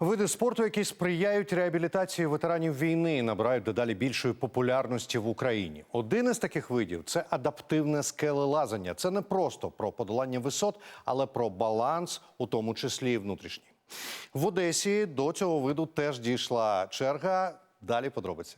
Види спорту, які сприяють реабілітації ветеранів війни, набирають дедалі більшої популярності в Україні. Один із таких видів це адаптивне скелелазання. Це не просто про подолання висот, але про баланс, у тому числі і внутрішній. В Одесі до цього виду теж дійшла черга. Далі подробиці.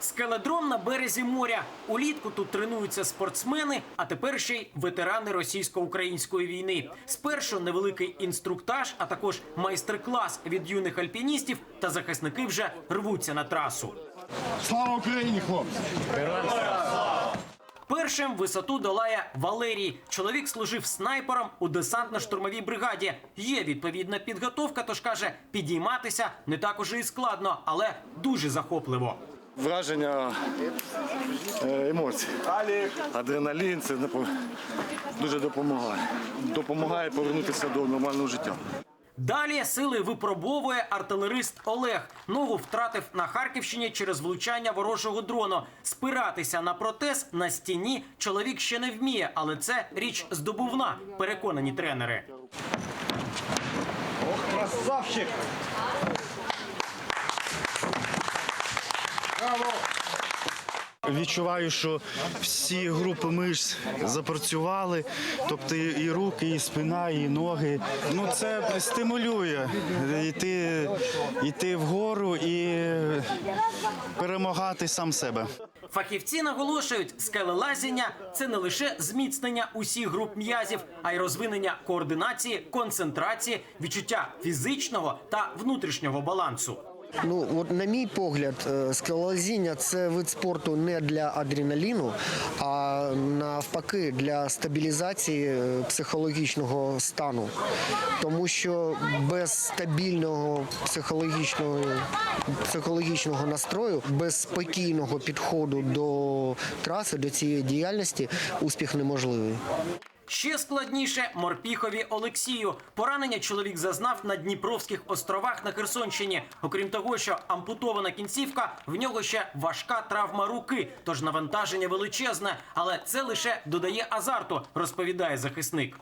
Скеледром на березі моря. Улітку тут тренуються спортсмени, а тепер ще й ветерани російсько-української війни. Спершу невеликий інструктаж, а також майстер-клас від юних альпіністів та захисники вже рвуться на трасу. Слава Україні, хлопці! Першим висоту долає Валерій. Чоловік служив снайпером у десантно-штурмовій бригаді. Є відповідна підготовка, тож каже, підійматися не так уже і складно, але дуже захопливо. Враження е, емоцій. Адреналін це дуже допомагає. Допомагає повернутися до нормального життя. Далі сили випробовує артилерист Олег. Ногу втратив на Харківщині через влучання ворожого дрону. Спиратися на протез на стіні чоловік ще не вміє, але це річ здобувна. Переконані тренери. Красавчик! Відчуваю, що всі групи мишць запрацювали, тобто і руки, і спина, і ноги. Ну це стимулює йти, йти вгору і перемагати сам себе. Фахівці наголошують, скелелазіння – це не лише зміцнення усіх груп м'язів, а й розвинення координації, концентрації, відчуття фізичного та внутрішнього балансу. Ну, от на мій погляд, е, скелелазіння – це вид спорту не для адреналіну, а навпаки для стабілізації е, психологічного стану. Тому що без стабільного психологічного, психологічного настрою, без спокійного підходу до траси, до цієї діяльності, успіх неможливий. Ще складніше морпіхові Олексію. Поранення чоловік зазнав на Дніпровських островах на Херсонщині. Окрім того, що ампутована кінцівка, в нього ще важка травма руки, тож навантаження величезне. Але це лише додає азарту, розповідає захисник.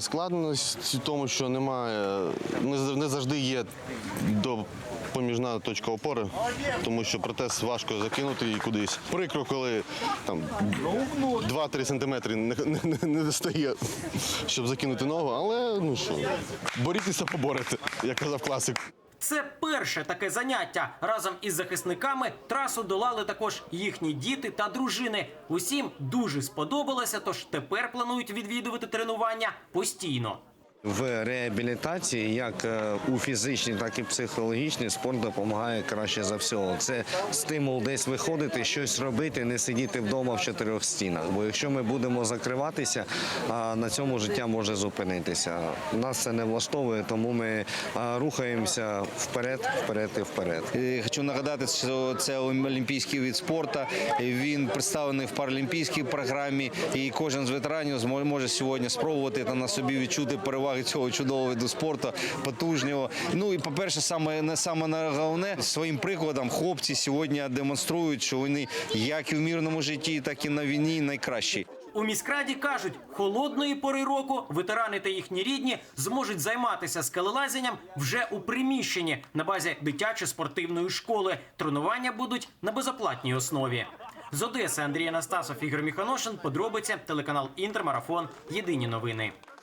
Складність в тому, що немає, не завжди є допоміжна точка опори, тому що протез важко закинути і кудись. Прикро, коли там 2-3 сантиметри не, не, не достає, щоб закинути ногу, але ну що, борітеся, поборете, як казав класик. Це перше таке заняття. Разом із захисниками трасу долали також їхні діти та дружини. Усім дуже сподобалося, тож тепер планують відвідувати тренування постійно. В реабілітації, як е, у фізичній, так і психологічній, спорт допомагає краще за всього. Це стимул десь виходити, щось робити, не сидіти вдома в чотирьох стінах. Бо якщо ми будемо закриватися, на цьому життя може зупинитися. Нас це не влаштовує, тому ми рухаємося вперед, вперед і вперед. Е, Хочу нагадати, що це олімпійський від спорту. Він представлений в паралімпійській програмі, і кожен з ветеранів змо- може сьогодні спробувати та на собі відчути переваги цього чудового виду спорту, потужнього. Ну і по-перше, саме не саме на головне своїм прикладом хлопці сьогодні демонструють, що вони як і в мирному житті, так і на війні найкращі. У міськраді кажуть, холодної пори року ветерани та їхні рідні зможуть займатися скелелазінням вже у приміщенні на базі дитячої спортивної школи. Тренування будуть на безоплатній основі. З Одеси Андрій Анастасов, Ігор Міханошин. Подробиці телеканал Інтермарафон. Єдині новини.